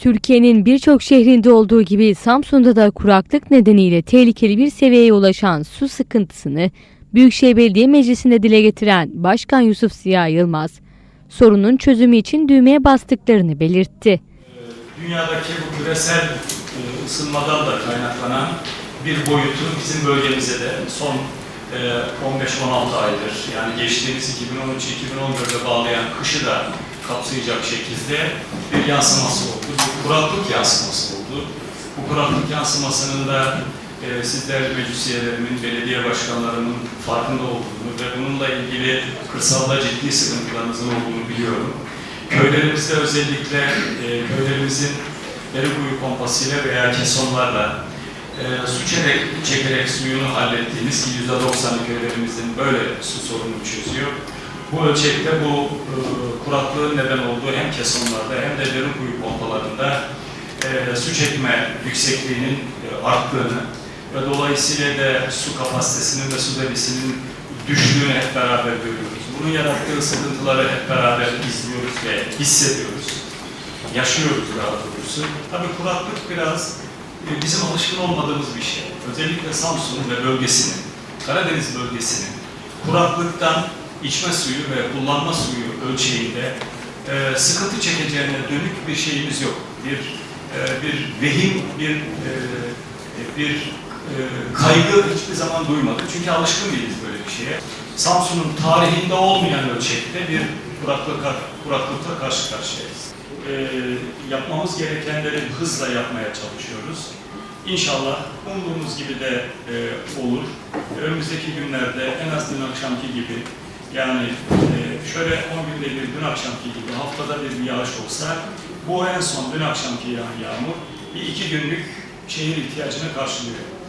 Türkiye'nin birçok şehrinde olduğu gibi Samsun'da da kuraklık nedeniyle tehlikeli bir seviyeye ulaşan su sıkıntısını Büyükşehir Belediye Meclisi'nde dile getiren Başkan Yusuf Ziya Yılmaz, sorunun çözümü için düğmeye bastıklarını belirtti. Dünyadaki bu küresel e, ısınmadan da kaynaklanan bir boyutu bizim bölgemize de son e, 15-16 aydır yani geçtiğimiz 2013-2014'e bağlayan kışı da kapsayacak şekilde bir yansıması oldu. Kuraklık yansıması oldu. Bu kuraklık yansımasının da e, sizler meclis üyelerimin, belediye başkanlarının farkında olduğunu ve bununla ilgili kırsalda ciddi sıkıntılarımızın olduğunu biliyorum. Köylerimizde özellikle e, köylerimizin deri kuyu pompasıyla veya kesonlarla e, su çekerek, çekerek suyunu hallettiğimiz ki %90'ı köylerimizin böyle su sorununu çözüyor. Bu ölçekte bu e, kuraklığın neden olduğu hem kesonlarda hem de derin kuyu pompalarında e, su çekme yüksekliğinin e, arttığını ve dolayısıyla da su kapasitesinin ve su debisinin düştüğünü hep beraber görüyoruz. Bunun yarattığı sıkıntıları hep beraber izliyoruz ve hissediyoruz. Yaşıyoruz daha doğrusu. Tabii kuraklık biraz e, bizim alışkın olmadığımız bir şey. Özellikle Samsun ve bölgesinin, Karadeniz bölgesinin kuraklıktan içme suyu ve kullanma suyu ölçeğinde e, sıkıntı çekeceğine dönük bir şeyimiz yok. Bir e, bir vehim, bir e, bir e, kaygı hiçbir zaman duymadık. Çünkü alışkın değiliz böyle bir şeye. Samsun'un tarihinde olmayan ölçekte bir kuraklıkla, kuraklıkla karşı karşıyayız. E, yapmamız gerekenleri hızla yapmaya çalışıyoruz. İnşallah umduğumuz gibi de e, olur. Önümüzdeki günlerde en az dün akşamki gibi yani e, şöyle 10 günde bir dün akşamki gibi haftada bir yağış olsa bu en son dün akşamki yağmur bir iki günlük şehir ihtiyacını karşılıyor.